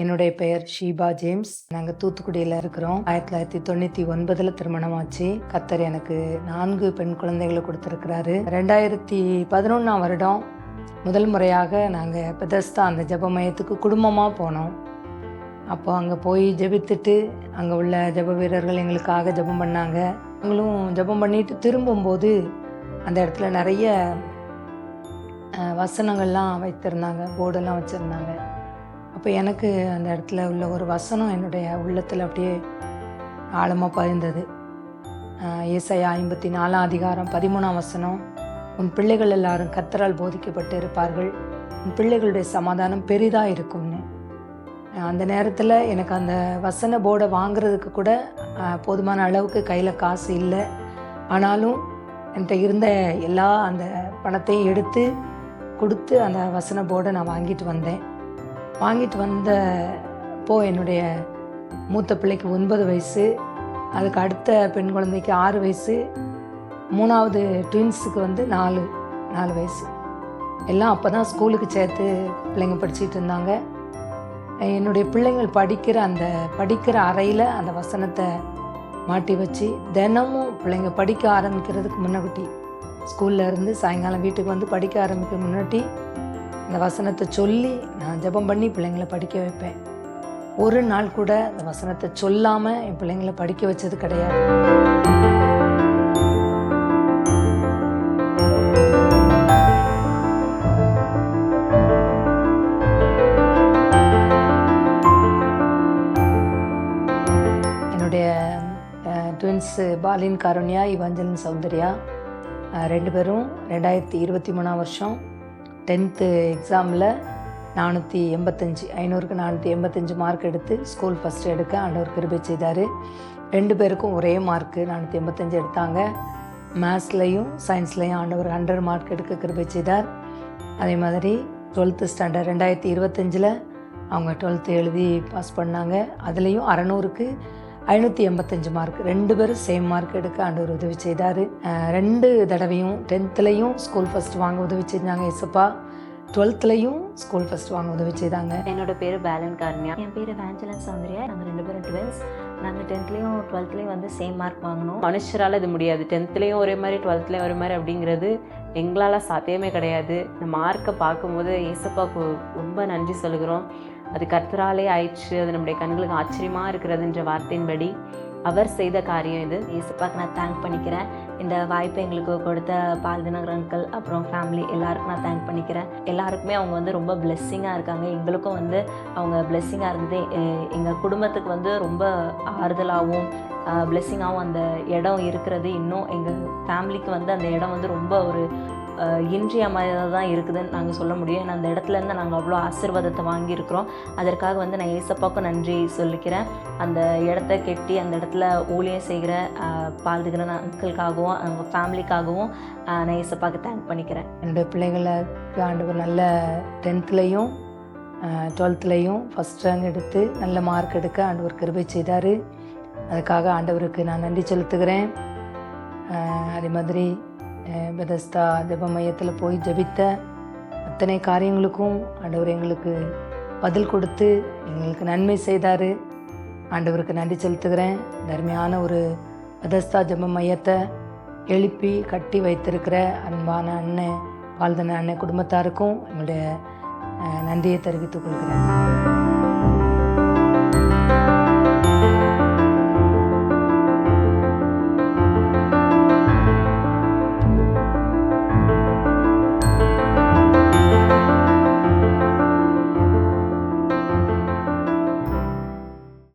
என்னுடைய பெயர் ஷீபா ஜேம்ஸ். நாங்கள் தூத்துக்குடியில் இருக்கிறோம். ஆயிரத்தி தொள்ளாயிரத்தி தொண்ணூற்றி ஒன்பதில் திருமணமாச்சு. கத்தர் எனக்கு நான்கு பெண் குழந்தைகளை கொடுத்துருக்கிறாரு. ரெண்டாயிரத்தி பதினொன்றாம் வருடம் முதல் முறையாக நாங்கள் பெதஸ்தா அந்த ஜப மையத்துக்கு குடும்பமாக போனோம். அப்போ அங்கே போய் ஜெபித்துட்டு அங்கே உள்ள ஜெப வீரர்கள் எங்களுக்காக ஜெபம் பண்ணாங்க. அவங்களும் ஜெபம் பண்ணிட்டு திரும்பும்போது அந்த இடத்துல நிறைய வசனங்கள்லாம் வைத்திருந்தாங்க. போர்டெல்லாம் வச்சுருந்தாங்க. அப்போ எனக்கு அந்த இடத்துல உள்ள ஒரு வசனம் என்னுடைய உள்ளத்தில் அப்படியே ஆழமாக பதிந்தது. அஹ், ஐம்பத்தி நாலாம் அதிகாரம் பதிமூணாம் வசனம் உன் பிள்ளைகள் எல்லாரும் கத்தரால் போதிக்கப்பட்டு இருப்பார்கள். உன் பிள்ளைகளுடைய சமாதானம் பெரிதாக இருக்கும்னு. அந்த நேரத்தில் எனக்கு அந்த வசன போர்டை வாங்குறதுக்கு கூட போதுமான அளவுக்கு கையில் காசு இல்லை. ஆனாலும் என்கிட்ட இருந்த எல்லா அந்த பணத்தையும் எடுத்து கொடுத்து அந்த வசன போர்டை நான் வாங்கிட்டு வந்தேன். வாங்கிட்டு வந்தப்போ என்னுடைய மூத்த பிள்ளைக்கு ஒன்பது வயசு அதுக்கு அடுத்த பெண் குழந்தைக்கு ஆறு வயசு மூணாவது ட்வின்ஸுக்கு வந்து நாலு நாலு வயசு. எல்லாம் அப்போ தான் ஸ்கூலுக்கு சேர்த்து பிள்ளைங்க படிச்சுட்டு இருந்தாங்க. என்னுடைய பிள்ளைங்கள் படிக்கிற அந்த படிக்கிற அறையில் அந்த வசனத்தை மாட்டி வச்சு தினமும் பிள்ளைங்க படிக்க ஆரம்பிக்கிறதுக்கு முன்னாடி ஸ்கூல்ல இருந்து சாயங்காலம் வீட்டுக்கு வந்து படிக்க ஆரம்பிக்க முன்னாடி அந்த வசனத்தை சொல்லி நான் ஜெபம் பண்ணி பிள்ளைங்களை படிக்க வைப்பேன். ஒரு நாள் கூட அந்த வசனத்தை சொல்லாமல் என் பிள்ளைங்களை படிக்க வச்சது கிடையாது. என்னுடைய ட்வின்ஸு பாலின் கருண்யா இவாஞ்சலின் சௌந்தர்யா ரெண்டு பேரும் ரெண்டாயிரத்தி இருபத்தி மூணாம் வருஷம் டென்த்து எக்ஸாமில் நானூற்றி எண்பத்தஞ்சு ஐநூறுக்கு நானூற்றி எண்பத்தஞ்சு மார்க் எடுத்து ஸ்கூல் ஃபஸ்ட் எடுக்க ஆண்டவர் கிருபை செய்தார். ரெண்டு பேருக்கும் ஒரே மார்க்கு நானூற்றி எண்பத்தஞ்சு எடுத்தாங்க. மேத்ஸ்லேயும் சயின்ஸ்லேயும் ஆண்டவர் ஹண்ட்ரட் மார்க் எடுக்க கிருபை செய்தார். அதே மாதிரி டுவெல்த்து ஸ்டாண்டர்ட் ரெண்டாயிரத்தி இருபத்தஞ்சில் அவங்க டுவெல்த்து எழுதி பாஸ் பண்ணாங்க. அதுலேயும் அறநூறுக்கு ஐநூற்றி எண்பத்தஞ்சு மார்க் ரெண்டு பேரும் சேம் மார்க் எடுக்க ஆண்டவர் உதவி செய்தார். ரெண்டு தடவையும் டென்த்துலேயும் ஸ்கூல் ஃபஸ்ட் வாங்க உதவி செஞ்சாங்க எசப்பா டுவெல்த்துலேயும் ஸ்கூல் ஃபஸ்ட் வாங்க உதவி செய்தாங்க. என்னோட பேர் பேலன் கார்னியா. என் பேர் வேஞ்சலன் சௌந்தர்யா. நாங்கள் ரெண்டு பேரும் டுவெல்ஸ் நாங்கள் டென்த்லேயும் டுவெல்த்லேயும் வந்து சேம் மார்க் வாங்கினோம். மனுஷரால் இது முடியாது. டென்த்லேயும் ஒரே மாதிரி டுவெல்த்லேயும் ஒரே மாதிரி அப்படிங்கிறது எங்களால் சாத்தியமே கிடையாது. இந்த மார்க்கை பார்க்கும்போது ஏசப்பாவுக்கு ரொம்ப நன்றி சொல்கிறோம் அது கர்த்தராலே ஆயிடுச்சு அது நம்முடைய கண்களுக்கு ஆச்சரியமாக இருக்கிறதுன்ற வார்த்தையின்படி அவர் செய்த காரியம் இது. இயேசுப்பாக்கு நான் தேங்க் பண்ணிக்கிறேன். இந்த வாய்ப்பை எங்களுக்கு கொடுத்த பால் தினகர் அங்கிள் அப்புறம் ஃபேமிலி எல்லாருக்கும் நான் தேங்க் பண்ணிக்கிறேன். எல்லாருக்குமே அவங்க வந்து ரொம்ப பிளெஸ்ஸிங்காக இருக்காங்க. எங்களுக்கும் வந்து அவங்க பிளெஸ்ஸிங்காக இருந்தது. எங்கள் குடும்பத்துக்கு வந்து ரொம்ப ஆறுதலாகவும் பிளெஸ்ஸிங்காகவும் அந்த இடம் இருக்கிறது. இன்னும் எங்கள் ஃபேமிலிக்கு வந்து அந்த இடம் வந்து ரொம்ப ஒரு அஹ், தான் இருக்குதுன்னு நாங்கள் சொல்ல முடியும். ஏன்னா அந்த இடத்துலேருந்து நாங்கள் அவ்வளோ ஆசீர்வாதத்தை வாங்கியிருக்கிறோம். அதற்காக வந்து நான் ஏசப்பாவுக்கும் நன்றி சொல்லிக்கிறேன். அந்த இடத்த கெட்டி அந்த இடத்துல ஊழியம் செய்கிற பால்துகிற அங்கிளுக்காகவும் அவங்க ஃபேமிலிக்காகவும் நான் ஏசப்பாவுக்கு தேங்க் பண்ணிக்கிறேன். என்னுடைய பிள்ளைகளுக்கு ஆண்டவர் நல்ல டென்த்துலேயும் டுவெல்த்துலேயும் ஃபஸ்ட் ரேங்க் எடுத்து நல்ல மார்க் எடுக்க ஆண்டவர் கிருபை செய்தார். அதுக்காக ஆண்டவருக்கு நான் நன்றி செலுத்துகிறேன். அதே மாதிரி பெதஸ்தா ஜெப மையத்தில் போய் ஜெபித்த அத்தனை காரியங்களுக்கும் ஆண்டவர் எங்களுக்கு பதில் கொடுத்து எங்களுக்கு நன்மை செய்தார். ஆண்டவருக்கு நன்றி செலுத்துகிறேன். தர்மையான ஒரு பெதஸ்தா ஜப மையத்தை எழுப்பி கட்டி வைத்திருக்கிற அன்பான அண்ணன் பால்தன அண்ணன் குடும்பத்தாருக்கும் எங்களுடைய நன்றியை தெரிவித்துக் கொள்கிறேன்.